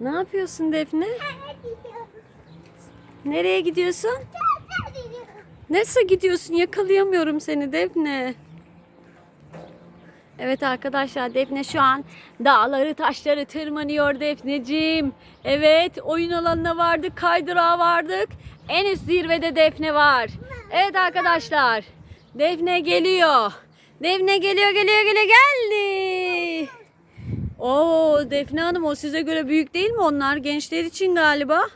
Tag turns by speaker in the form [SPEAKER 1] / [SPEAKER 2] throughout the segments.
[SPEAKER 1] Ne yapıyorsun Defne? Nereye gidiyorsun? Nasıl gidiyorsun? Yakalayamıyorum seni Defne. Evet arkadaşlar Defne şu an dağları taşları tırmanıyor Defneciğim. Evet oyun alanına vardık kaydırağa vardık. En üst zirvede Defne var. Evet arkadaşlar Defne geliyor. Defne geliyor geliyor geliyor geldi. Oo Defne Hanım o size göre büyük değil mi? Onlar gençler için galiba.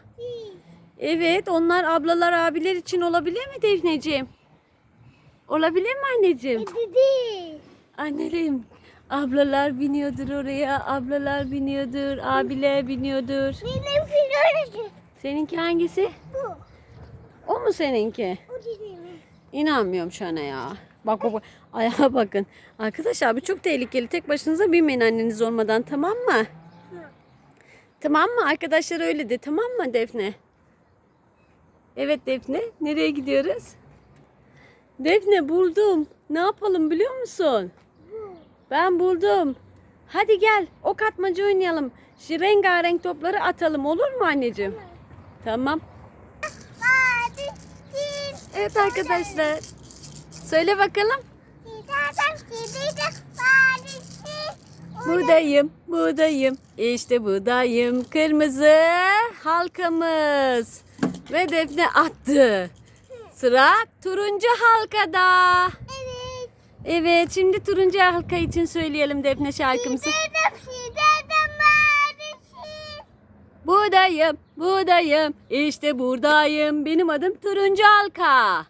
[SPEAKER 1] Evet onlar ablalar abiler için olabilir mi Defneciğim? Olabilir mi anneciğim? Annelerim ablalar biniyordur oraya, ablalar biniyordur, abiler biniyordur.
[SPEAKER 2] Benim filoloji.
[SPEAKER 1] Seninki hangisi?
[SPEAKER 2] Bu.
[SPEAKER 1] O mu seninki?
[SPEAKER 2] O değil mi?
[SPEAKER 1] İnanmıyorum şuna ya. Bak bak bak. Ayağa bakın. Arkadaşlar bu çok tehlikeli. Tek başınıza binmeyin anneniz olmadan tamam mı? Tamam mı? Arkadaşlar öyle de tamam mı Defne? Evet Defne. Nereye gidiyoruz? Defne buldum. Ne yapalım biliyor musun? Ben buldum. Hadi gel ok atmaca oynayalım. Şu rengarenk topları atalım olur mu anneciğim? Tamam.
[SPEAKER 2] Siz.
[SPEAKER 1] Evet arkadaşlar. Söyle bakalım. Buradayım, buradayım. İşte buradayım. Kırmızı halkamız. Ve Defne attı. Sıra turuncu halkada.
[SPEAKER 2] Evet.
[SPEAKER 1] Evet, şimdi turuncu halka için söyleyelim Defne şarkımızı. Buradayım, buradayım. İşte buradayım. Benim adım turuncu halka.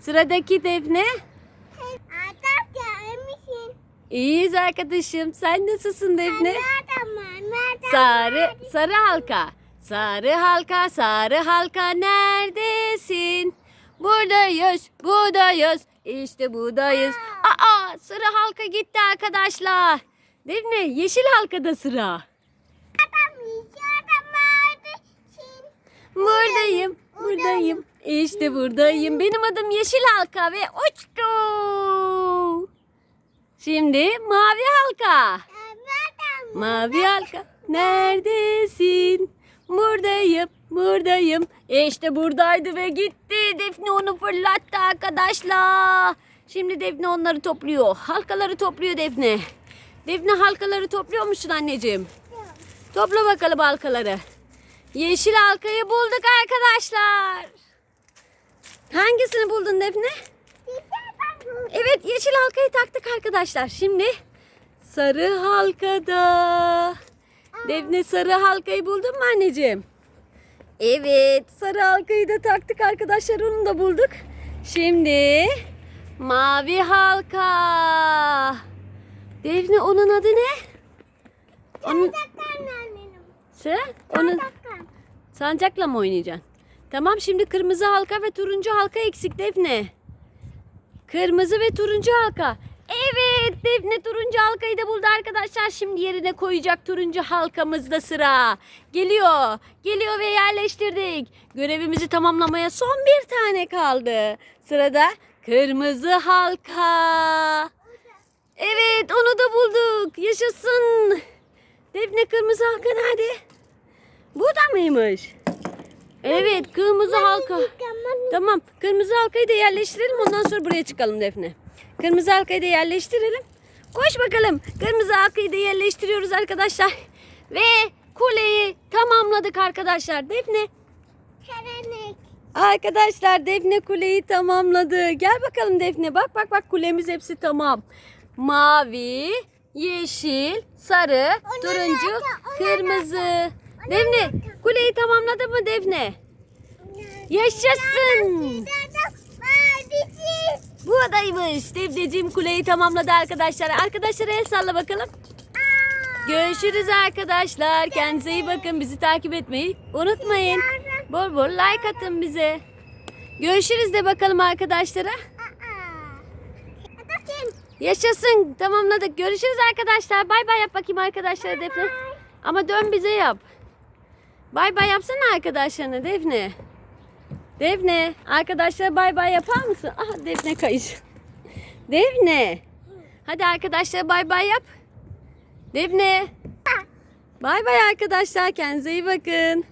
[SPEAKER 1] Sıradaki Defne. İyiyiz arkadaşım. Sen nasılsın Defne? Sarı, sarı halka. Sarı halka, sarı halka neredesin? Buradayız, buradayız. İşte buradayız. Aa, sarı halka gitti arkadaşlar. Defne, yeşil halkada sıra. Buradayım, buradayım. İşte buradayım. Benim adım Yeşil Halka ve uçtu. Şimdi mavi halka. Mavi halka neredesin? Buradayım, buradayım. İşte buradaydı ve gitti. Defne onu fırlattı arkadaşlar. Şimdi Defne onları topluyor. Halkaları topluyor Defne. Defne halkaları topluyor musun anneciğim? Topla bakalım halkaları. Yeşil halkayı bulduk arkadaşlar. Hangisini buldun Defne? Evet yeşil halkayı taktık arkadaşlar. Şimdi sarı halkada. Defne sarı halkayı buldun mu anneciğim? Evet sarı halkayı da taktık arkadaşlar onu da bulduk. Şimdi mavi halka. Defne onun adı ne? Onun, sen, onun. Sancakla mı oynayacaksın? Tamam şimdi kırmızı halka ve turuncu halka eksik Defne. Kırmızı ve turuncu halka. Evet Defne turuncu halkayı da buldu arkadaşlar. Şimdi yerine koyacak turuncu halkamızda sıra. Geliyor. Geliyor ve yerleştirdik. Görevimizi tamamlamaya son bir tane kaldı. Sırada kırmızı halka. Evet onu da bulduk. Yaşasın. Defne kırmızı halka nerede? Burada mıymış? Evet kırmızı halka. Tamam. Kırmızı halkayı da yerleştirelim. Ondan sonra buraya çıkalım Defne. Kırmızı halkayı da yerleştirelim. Koş bakalım. Kırmızı halkayı da yerleştiriyoruz arkadaşlar. Ve kuleyi tamamladık arkadaşlar. Defne.
[SPEAKER 2] Karanlık.
[SPEAKER 1] Arkadaşlar Defne kuleyi tamamladı. Gel bakalım Defne. Bak bak bak kulemiz hepsi tamam. Mavi, yeşil, sarı, turuncu, kırmızı. Defne kuleyi tamamladı mı Defne? Yaşasın. Bu adaymış. Defneciğim kuleyi tamamladı arkadaşlar. Arkadaşlara el salla bakalım. Görüşürüz arkadaşlar. Kendinize iyi bakın. Bizi takip etmeyi unutmayın. Bol bol like atın bize. Görüşürüz de bakalım arkadaşlara. Yaşasın. Tamamladık. Görüşürüz arkadaşlar. Bay bay yap bakayım arkadaşlara Defne. Ama dön bize yap. Bay bay yapsana arkadaşlarına Defne. Defne. Arkadaşlara bay bay yapar mısın? Aha Defne kayış. Defne. Hadi arkadaşlara bay bay yap. Defne. Bay bay arkadaşlar. Kendinize iyi bakın.